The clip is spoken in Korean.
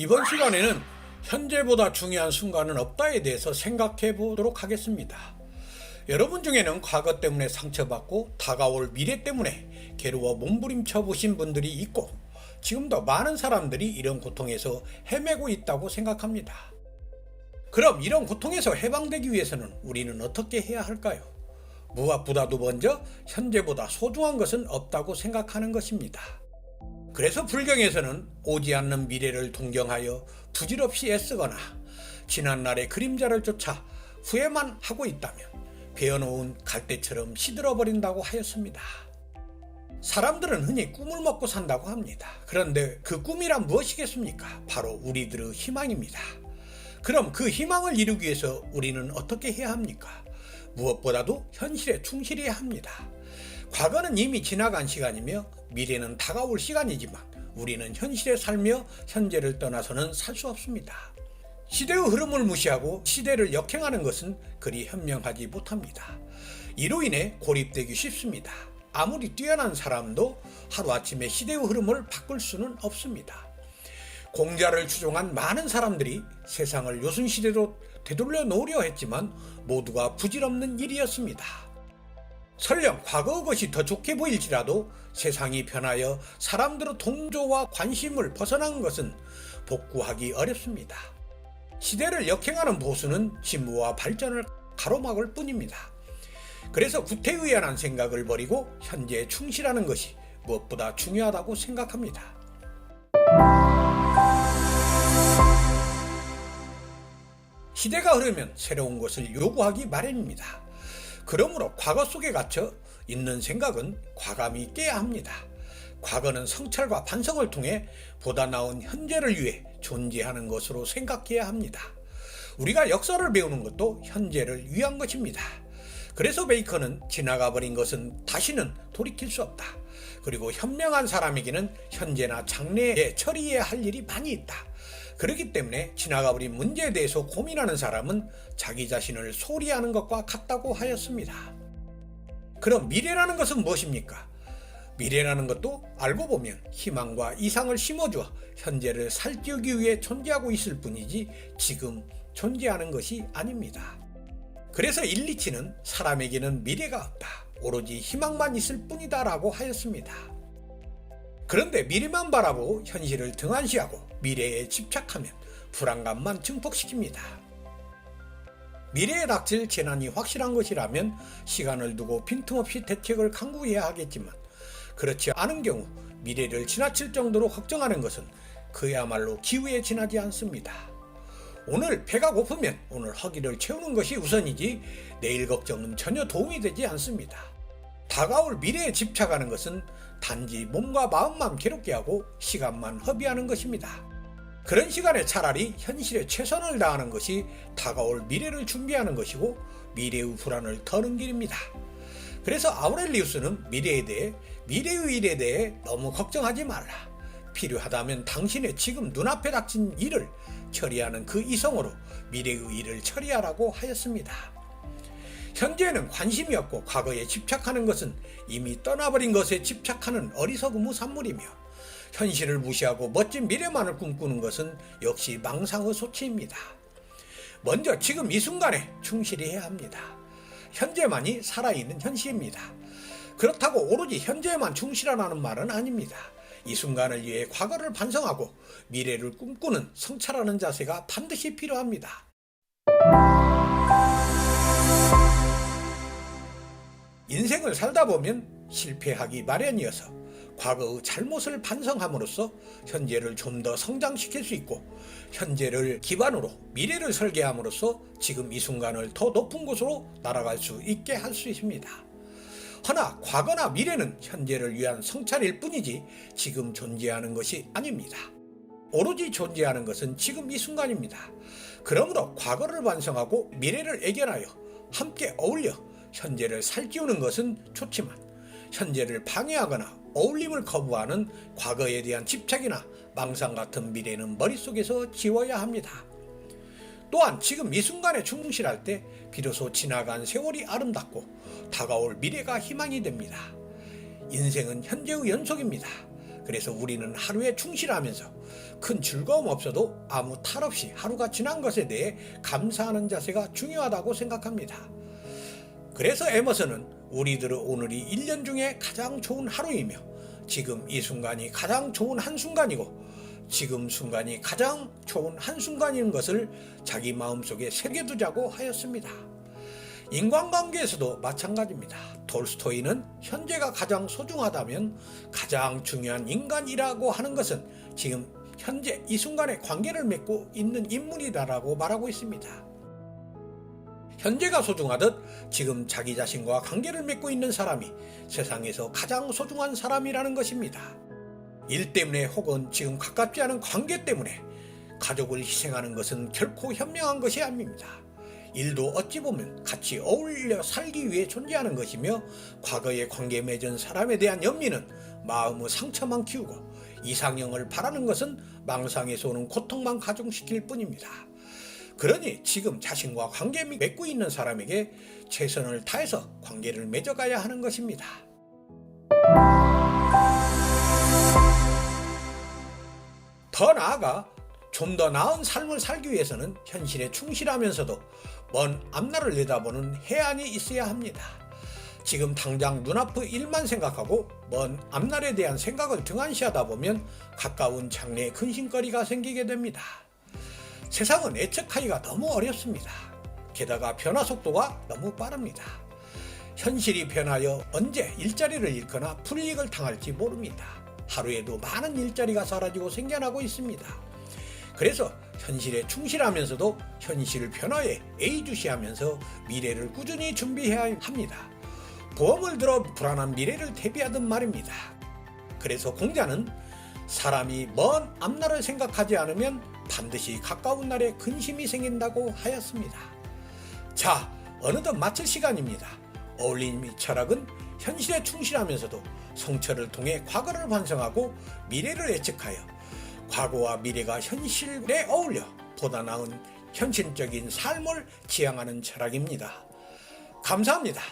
이번 시간에는 현재보다 중요한 순간은 없다에 대해서 생각해 보도록 하겠습니다. 여러분 중에는 과거 때문에 상처받고 다가올 미래 때문에 괴로워 몸부림쳐 보신 분들이 있고 지금도 많은 사람들이 이런 고통에서 헤매고 있다고 생각합니다. 그럼 이런 고통에서 해방되기 위해서는 우리는 어떻게 해야 할까요? 무엇보다도 먼저 현재보다 소중한 것은 없다고 생각하는 것입니다. 그래서 불경에서는 오지 않는 미래를 동경하여 부질없이 애쓰거나 지난날의 그림자를 쫓아 후회만 하고 있다면 베어놓은 갈대처럼 시들어버린다고 하였습니다. 사람들은 흔히 꿈을 먹고 산다고 합니다. 그런데 그 꿈이란 무엇이겠습니까? 바로 우리들의 희망입니다. 그럼 그 희망을 이루기 위해서 우리는 어떻게 해야 합니까? 무엇보다도 현실에 충실해야 합니다. 과거는 이미 지나간 시간이며 미래는 다가올 시간이지만 우리는 현실에 살며 현재를 떠나서는 살 수 없습니다. 시대의 흐름을 무시하고 시대를 역행하는 것은 그리 현명하지 못합니다. 이로 인해 고립되기 쉽습니다. 아무리 뛰어난 사람도 하루아침에 시대의 흐름을 바꿀 수는 없습니다. 공자를 추종한 많은 사람들이 세상을 요순시대로 되돌려 놓으려 했지만 모두가 부질없는 일이었습니다. 설령 과거의 것이 더 좋게 보일지라도 세상이 변하여 사람들의 동조와 관심을 벗어난 것은 복구하기 어렵습니다. 시대를 역행하는 보수는 진보와 발전을 가로막을 뿐입니다. 그래서 구태의연한 생각을 버리고 현재에 충실하는 것이 무엇보다 중요하다고 생각합니다. 시대가 흐르면 새로운 것을 요구하기 마련입니다. 그러므로 과거 속에 갇혀 있는 생각은 과감히 깨야 합니다. 과거는 성찰과 반성을 통해 보다 나은 현재를 위해 존재하는 것으로 생각해야 합니다. 우리가 역사를 배우는 것도 현재를 위한 것입니다. 그래서 베이컨은 지나가 버린 것은 다시는 돌이킬 수 없다. 그리고 현명한 사람에게는 현재나 장래에 처리해야 할 일이 많이 있다. 그렇기 때문에 지나가 버린 문제에 대해서 고민하는 사람은 자기 자신을 소리하는 것과 같다고 하였습니다. 그럼 미래라는 것은 무엇입니까? 미래라는 것도 알고 보면 희망과 이상을 심어주어 현재를 살찌우기 위해 존재하고 있을 뿐이지 지금 존재하는 것이 아닙니다. 그래서 일리치는 사람에게는 미래가 없다. 오로지 희망만 있을 뿐이다라고 하였습니다. 그런데 미래만 바라보고 현실을 등한시하고 미래에 집착하면 불안감만 증폭시킵니다. 미래에 닥칠 재난이 확실한 것이라면 시간을 두고 빈틈없이 대책을 강구해야 하겠지만 그렇지 않은 경우 미래를 지나칠 정도로 걱정하는 것은 그야말로 기후에 지나지 않습니다. 오늘 배가 고프면 오늘 허기를 채우는 것이 우선이지 내일 걱정은 전혀 도움이 되지 않습니다. 다가올 미래에 집착하는 것은 단지 몸과 마음만 괴롭게 하고 시간만 허비하는 것입니다. 그런 시간에 차라리 현실에 최선을 다하는 것이 다가올 미래를 준비하는 것이고 미래의 불안을 터는 길입니다. 그래서 아우렐리우스는 미래에 대해 미래의 일에 대해 너무 걱정하지 말라. 필요하다면 당신의 지금 눈앞에 닥친 일을 처리하는 그 이성으로 미래의 일을 처리하라고 하였습니다. 현재에는 관심이 없고 과거에 집착하는 것은 이미 떠나버린 것에 집착하는 어리석음의 산물이며 현실을 무시하고 멋진 미래만을 꿈꾸는 것은 역시 망상의 소치입니다. 먼저 지금 이 순간에 충실히 해야 합니다. 현재만이 살아있는 현실입니다. 그렇다고 오로지 현재에만 충실하라는 말은 아닙니다. 이 순간을 위해 과거를 반성하고 미래를 꿈꾸는 성찰하는 자세가 반드시 필요합니다. 인생을 살다 보면 실패하기 마련이어서 과거의 잘못을 반성함으로써 현재를 좀 더 성장시킬 수 있고 현재를 기반으로 미래를 설계함으로써 지금 이 순간을 더 높은 곳으로 날아갈 수 있게 할 수 있습니다. 허나 과거나 미래는 현재를 위한 성찰일 뿐이지 지금 존재하는 것이 아닙니다. 오로지 존재하는 것은 지금 이 순간입니다. 그러므로 과거를 반성하고 미래를 애견하여 함께 어울려 현재를 살찌우는 것은 좋지만 현재를 방해하거나 어울림을 거부하는 과거에 대한 집착이나 망상 같은 미래는 머릿속에서 지워야 합니다. 또한 지금 이 순간에 충실할 때 비로소 지나간 세월이 아름답고 다가올 미래가 희망이 됩니다. 인생은 현재의 연속입니다. 그래서 우리는 하루에 충실하면서 큰 즐거움 없어도 아무 탈 없이 하루가 지난 것에 대해 감사하는 자세가 중요하다고 생각합니다. 그래서 에머슨은 우리들의 오늘이 1년 중에 가장 좋은 하루이며 지금 이 순간이 가장 좋은 한순간이고 지금 순간이 가장 좋은 한순간인 것을 자기 마음속에 새겨두자고 하였습니다. 인간관계에서도 마찬가지입니다. 톨스토이는 현재가 가장 소중하다면 가장 중요한 인간이라고 하는 것은 지금 현재 이 순간에 관계를 맺고 있는 인물이다라고 말하고 있습니다. 현재가 소중하듯 지금 자기 자신과 관계를 맺고 있는 사람이 세상에서 가장 소중한 사람이라는 것입니다. 일 때문에 혹은 지금 가깝지 않은 관계 때문에 가족을 희생하는 것은 결코 현명한 것이 아닙니다. 일도 어찌 보면 같이 어울려 살기 위해 존재하는 것이며 과거에 관계 맺은 사람에 대한 연민은 마음의 상처만 키우고 이상형을 바라는 것은 망상에서 오는 고통만 가중시킬 뿐입니다. 그러니 지금 자신과 관계 맺고 있는 사람에게 최선을 다해서 관계를 맺어가야 하는 것입니다. 더 나아가 좀 더 나은 삶을 살기 위해서는 현실에 충실하면서도 먼 앞날을 내다보는 해안이 있어야 합니다. 지금 당장 눈앞의 일만 생각하고 먼 앞날에 대한 생각을 등한시하다 보면 가까운 장래에 근심거리가 생기게 됩니다. 세상은 예측하기가 너무 어렵습니다. 게다가 변화 속도가 너무 빠릅니다. 현실이 변하여 언제 일자리를 잃거나 불이익을 당할지 모릅니다. 하루에도 많은 일자리가 사라지고 생겨나고 있습니다. 그래서 현실에 충실하면서도 현실 변화에 예의주시하면서 미래를 꾸준히 준비해야 합니다. 보험을 들어 불안한 미래를 대비하듯 말입니다. 그래서 공자는 사람이 먼 앞날을 생각하지 않으면 반드시 가까운 날에 근심이 생긴다고 하였습니다. 자, 어느덧 마칠 시간입니다. 어울림의 철학은 현실에 충실하면서도 성철을 통해 과거를 반성하고 미래를 예측하여 과거와 미래가 현실에 어울려 보다 나은 현실적인 삶을 지향하는 철학입니다. 감사합니다.